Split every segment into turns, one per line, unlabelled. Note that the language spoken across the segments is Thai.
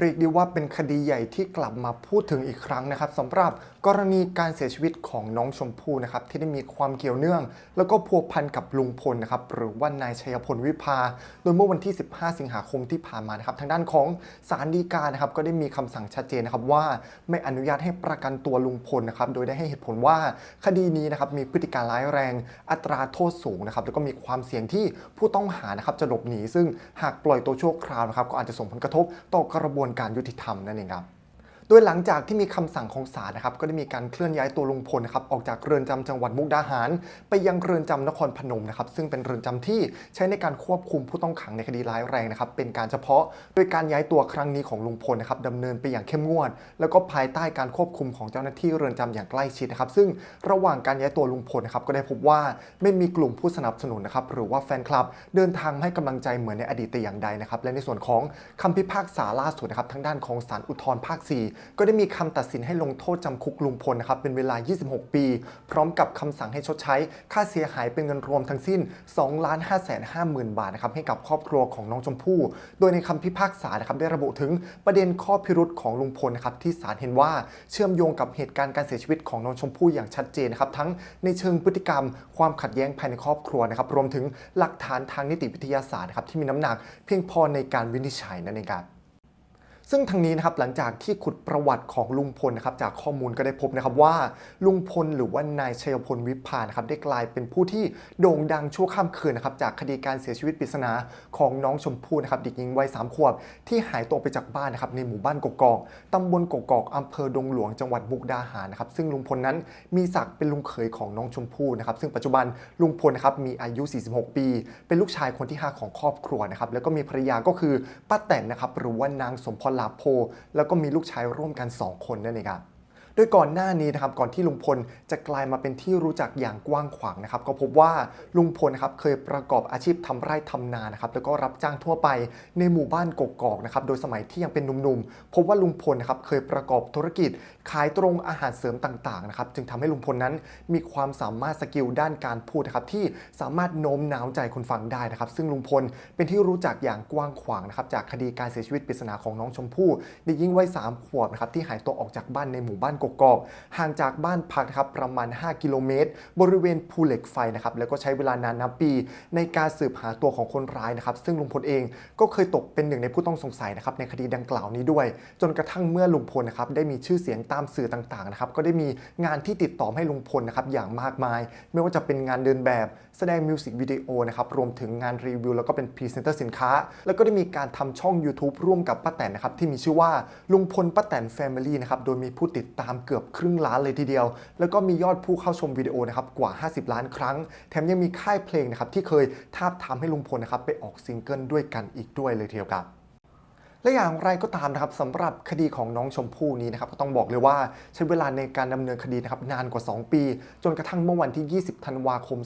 เรียกได้ว่าเป็นคดีใหญ่ที่กลับมาพูดถึงอีกครั้งนะครับสำหรับกรณีการเสียชีวิตของน้องชมพู่นะครับที่ได้มีความเกี่ยวเนื่อง แล้วก็พัวพันกับลุงพลนะครับหรือว่านายชัยพลวิภา โดยเมื่อวันที่ 15 สิงหาคมที่ผ่านมานะครับทางด้านของศาลฎีกานะครับก็ได้มีคำสั่งชัดเจนนะครับว่าไม่อนุญาตให้ประกันตัวลุงพลนะครับโดยได้ให้เหตุผลว่าคดีนี้นะครับมีพฤติการร้ายแรง อัตราโทษสูงนะครับแล้วก็มีความเสี่ยงที่ผู้ต้องหานะครับจะหลบหนี ซึ่งหากปล่อยตัวชั่วคราวนะครับก็อาจจะส่งผลกระทบต่อกระบวนการการยุติธรรมนั่นเองครับ โดยหลังจากที่มีคำสั่งของศาลนะครับก็ได้มีการเคลื่อนย้ายตัวลุงพลนะครับออกจากเรือนจำจังหวัดมุกดาหาร ไปยังเรือนจำนครพนมนะครับซึ่งเป็นเรือนจำที่ใช้ในการควบคุมผู้ต้องขังในคดีร้ายแรงนะครับเป็นการเฉพาะโดยการย้ายตัวครั้งนี้ของลุงพลนะครับดำเนินไปอย่างเข้มงวด แล้วก็ภายใต้การควบคุมของเจ้าหน้าที่เรือนจำอย่างใกล้ชิดนะครับซึ่งระหว่างการย้ายตัวลุงพลนะครับก็ได้พบว่าไม่มีกลุ่มผู้สนับสนุนนะครับหรือว่าแฟนคลับ เดินทางให้กำลังใจเหมือนในอดีตแต่อย่างใดนะครับและในส่วนของคำพิพากษาล่าสุดนะครับทางด้านของศาลอุทธรภาค4ก็ได้มีคำตัดสินให้ลงโทษจำคุกลุงพลนะครับเป็นเวลา 26 ปี พร้อมกับคำสั่งให้ชดใช้ ค่าเสียหายเป็นเงินรวมทั้งสิ้น2 5 5 0 0 0 บาทนะครับให้กับครอบครัวของน้องชมพู่โดยในคำพิพากษานะครับได้ระบุถึงประเด็นข้อพิรุษของลุงพลนะครับที่ศาลเห็นว่าเชื่อมโยงกับเหตุการณ์การเสียชีวิตของน้องชมพู่อย่างชัดเจนนะครับทั้งในเชิงพฤติกรรม ความขัดแย้งภายในครอบครัวนะครับรวมถึงหลักฐานทางนิติวิทยาศาสตร์ครับที่มีน้ำหนักเพียงพอในการวินิจฉัยนั่นเองครับ ซึ่งทางนี้นะครับหลังจากที่ขุดประวัติของลุงพลนะครับจากข้อมูลก็ได้พบนะครับว่าลุงพลหรือว่านายชัยพลวิภานะครับได้กลายเป็นผู้ที่โด่งดังชั่วข้ามคืนนะครับจากคดีการเสียชีวิตปริศนาของน้องชมพู่นะครับเด็กหญิงวัยสามขวบ ที่หายตัวไปจากบ้านนะครับในหมู่บ้านกกอกตำบลกกอกอำเภอดงหลวงจังหวัดมุกดาหารนะครับซึ่งลุงพลนั้นมีศักดิ์เป็นลุงเขยของน้องชมพู่นะครับซึ่งปัจจุบันลุงพลนะครับมีอายุ 46 ปี เป็นลูกชายคนที่ 5 ของครอบครัวนะครับแล้วก็มีภรรยาก็คือป้าแตนนะครับหรือว่านางสมพรลาโพ แล้วก็มีลูกชายร่วมกัน 2 คนนั่นเองครับ ดยก่อนหน้านี้นะครับก่อนที่ลุงพลจะกลายมาเป็นที่รู้จักอย่างกว้างขวางนะครับก็พบว่าลุงพลนะครับเคยประกอบอาชีพทำไร่ทำนานะครับแล้วก็รับจ้างทั่วไปในหมู่บ้านกกอกนะครับโดยสมัยที่ยังเป็นหนุ่มๆพบว่าลุงพลนะครับเคยประกอบธุรกิจ ขายตรงอาหารเสริมต่างๆนะครับจึงทำให้ลุงพลนั้นมีความสามารถสกิลด้านการพูดนะครับที่สามารถโน้มน้าวใจคนฟังได้นะครับซึ่งลุงพลเป็นที่รู้จักอย่างกว้างขวางนะครับจากคดีการเสียชีวิตปริศนาของน้องชมพู่เด็กหญิงวัยสามขวบนะครับที่หายตัวออกจากบ้านในหมู่บ้านกกอกห่างจากบ้านพักนะครับประมาณ 5 กิโลเมตร บริเวณภูเหล็กไฟนะครับแล้วก็ใช้เวลานานนับปี ในการสืบหาตัวของคนร้ายนะครับซึ่งลุงพลเองก็เคยตกเป็นหนึ่งในผู้ต้องสงสัยนะครับในคดีดังกล่าวนี้ด้วย จนกระทั่งเมื่อลุงพลนะครับได้มีชื่อเสียงตามสื่อต่างๆนะครับก็ได้มีงานที่ติดต่อให้ลุงพลนะครับอย่างมากมาย ไม่ว่าจะเป็นงานเดินแบบ แสดงมิวสิกวิดีโอนะครับรวมถึงงานรีวิวแล้วก็เป็นพรีเซนเตอร์สินค้า แล้วก็ได้มีการทำช่อง YouTube ร่วมกับป้าแตนนะครับที่มีชื่อว่าลุงพลป้าแตนแฟมิลี่นะครับโดยมีผู้ติดตามเกือบครึ่งล้านเลยทีเดียว แล้วก็มียอดผู้เข้าชมวิดีโอนะครับกว่า 50 ล้านครั้ง แถมยังมีค่ายเพลงนะครับที่เคยทาบทามให้ลุงพลนะครับไปออกซิงเกิลด้วยกันอีกด้วยเลยทีเดียวครับ และอย่างไรก็ตามนะครับสำหรับคดีของน้องชมพู่นี้นะครับก็ต้องบอกเลยว่าใช้เวลาในการดำเนินคดีนะครับนานกว่า 2 ปี จนกระทั่งเมื่อวันที่ 20 ธันวาคม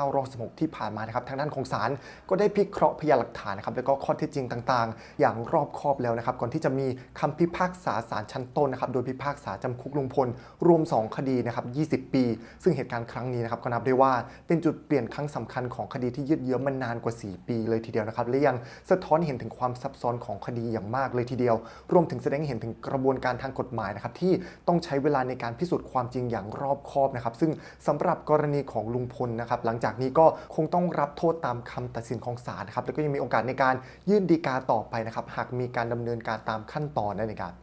2516 ที่ผ่านมานะครับทางด้านของศาลก็ได้พิเคราะห์พยานหลักฐานนะครับแล้วก็ข้อเท็จจริงต่างๆ อย่างรอบคอบแล้วนะครับก่อนที่จะมีคำพิพากษาศาลชั้นต้นนะครับโดยพิพากษาจำคุกลุงพล รวม 2 คดีนะครับ 20 ปี ซึ่งเหตุการณ์ครั้งนี้นะครับก็นับได้ว่าเป็นจุดเปลี่ยนครั้งสำคัญของคดีที่ยืดเยื้อมานานกว่า 4 ปีเลยทีเดียวนะครับและยังสะท้อนเห็นถึงความซับซ้อนของคดีอย่างมากเลยทีเดียว รวมถึงแสดงให้เห็นถึงกระบวนการทางกฎหมายนะครับที่ต้องใช้เวลาในการพิสูจน์ความจริงอย่างรอบคอบนะครับซึ่งสำหรับกรณีของลุงพลนะครับหลังจากนี้ก็คงต้องรับโทษตามคำตัดสินของศาลนะครับแล้วก็ยังมีโอกาสในการยื่นฎีกาต่อไปนะครับหากมีการดำเนินการตามขั้นตอนนั่นเองครับ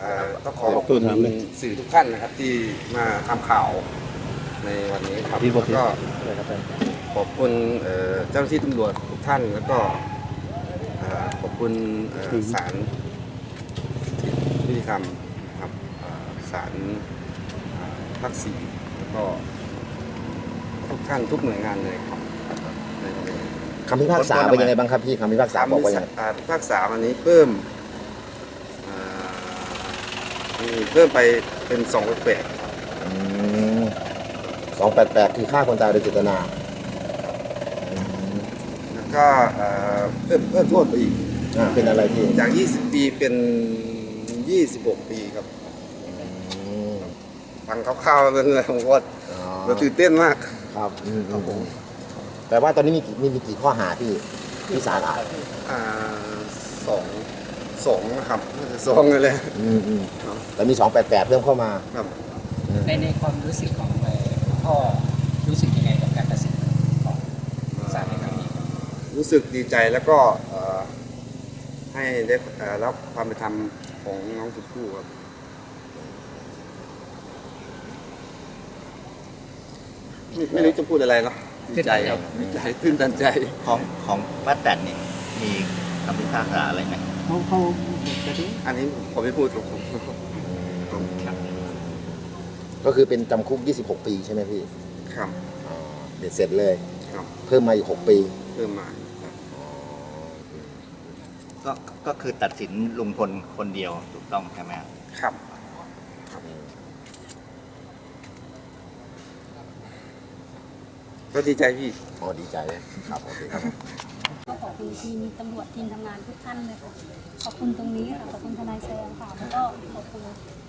เอ่อต้องขอขอบคุณสื่อทุกท่านนะครับที่มาทำข่าวในวันนี้ครับแล้วก็ขอบคุณเอ่อเจ้าหน้าที่ตำรวจทุกท่านแล้วก็เอ่อ ขอบคุณเอ่อศาลยุติธรรมนะครับเอ่อศาลเอ่อภาคสี่แล้วก็ทุกท่านทุกหน่วยงานเลยครับในวันนี้
คำพิพากษาเป็นยังไงบ้างครับพี่คำพิพากษาบอกว่ายังไง
อ่าพิพากษาวันนี้เพิ่มอ่ามีเพิ่มไปเป็นสองแปด
สองแปดแปดคือฆ่าคนตายโดยเจตนาอืม
แล้วก็ เอ่อเพิ่มเพิ่มโทษไปอีก
อ่าเป็นอะไรพี่
จาก 20 ปีเป็น 26 ปีครับ
อืม
ฟังคร่าวๆเป็นอะไรผมว่า
อ๋อ
เราตื่นเต้นมาก
ครับอืมอืมอืมแต่ว่าตอนนี้มีกี่มีมีกี่ข้อหาพี่ที่ศาลอ่าน
อ่าสองสองนะครับน่าจะสองเลยแหละ
อืมอืมแต่มี288เพิ่มเข้ามา
ครับ
ในในความรู้สึกของเอ่อคุณพ่อรู้สึกยังไงกับการตัดสินของศาลในครั้งนี้ครับ
รู้สึกดีใจแล้วก็เอ่อให้ได้เอ่อรับความเป็นธรรมของน้องชมพู่ครับไม่ไม่รู้จะพูดอะไรเนาะดีใจครับดีใจตื้นตันใจ
ของของป้าแตนนี่มีคำพิพากษาอะไรไหม
อันนี้ผมไม่พูดครับผม
ก็คือเป็นจำคุก 26 ปีใช่ไหมพี่
ครับ
อ่าเด็ดเสร็จเลย
ครับ
เพิ่มมาอีก 6 ปี
เพิ่มมาครับ
ก็ก็คือตัดสินลุงพลคนเดียวถูกต้องใช่ไหม
ครับก็ดีใจพี่
อ๋อดีใจเลยครับโอเคครับ
ก็ขอบคุณทีมตำรวจทีมทำงานทุกท่านเลยค่ะขอบคุณตรงนี้ค่ะขอบคุณทนายแซมค่ะแล้วก็ขอบคุณ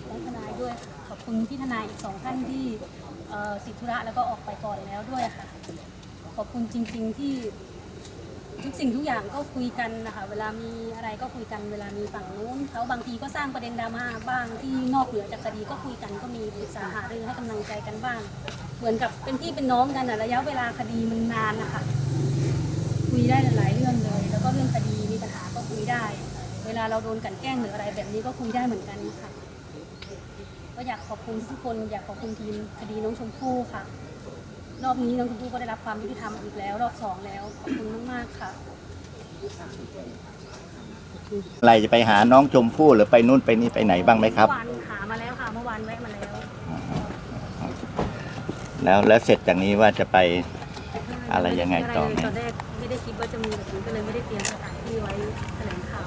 น้องทนายด้วยค่ะขอบคุณพี่ทนายอีกสองท่านที่เอ่อติดธุระแล้วก็ออกไปก่อนแล้วด้วยค่ะ ขอบคุณจริง ๆที่ ทุกสิ่งทุกอย่างก็คุยกันนะคะเวลามีอะไรก็คุยกันเวลามีฝั่งนู้นเขาบางทีก็สร้างประเด็นดราม่าบ้างที่นอกเหนือจากคดีก็คุยกันก็มีปรึกษาหารือให้กำลังใจกันบ้าง เหมือนกับเป็นพี่เป็นน้องกันอะระยะเวลาคดีมันนานนะคะคุยได้หลายๆเรื่องเลย แล้วก็เรื่องคดีมีปัญหาก็คุยได้ เวลาเราโดนกลันแกล้งหรืออะไรแบบนี้ก็คุยได้เหมือนกันค่ะ ก็อยากขอบคุณทุกคนอยากขอบคุณทีมคดีน้องชมพู่ค่ะ รอบนี้น้องชมพู่ก็ได้รับความยุติธรรมอีกแล้ว รอบสองแล้วขอบคุณมากๆค่ะ
อะไรจะไปหาน้องชมพู่หรือไปนู่นไปนี่ไปไหนบ้างไหมครับ
เมื่อวานหามาแล้วค่ะเมื่อวานแวะมาแล้ว
แล้วแล้วเสร็จจากนี้ว่าจะไป อะไรยังไงต่อเนี่ย
ตอนแรกไม่ได้คิดว่าจะมีแบบนี้ก็เลยไม่ได้เตรียมสถานที่ไว้แถลงข่าว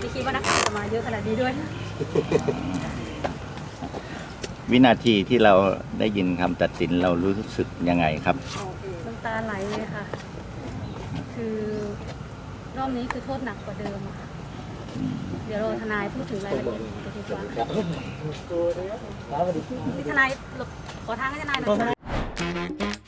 ไม่คิดว่านักข่าวจะมาเยอะขนาดนี้ด้วย
วินาทีที่เราได้ยินคำตัดสินเรารู้สึกยังไงครับ
น้ำตาไหลเลยค่ะ คือรอบนี้คือโทษหนักกว่าเดิมอะค่ะ เดี๋ยวรอทนายพูดถึงรายละเอียดกันดีกว่าพี่ทนายหลบขอทางให้ทนายหน่อยค่ะ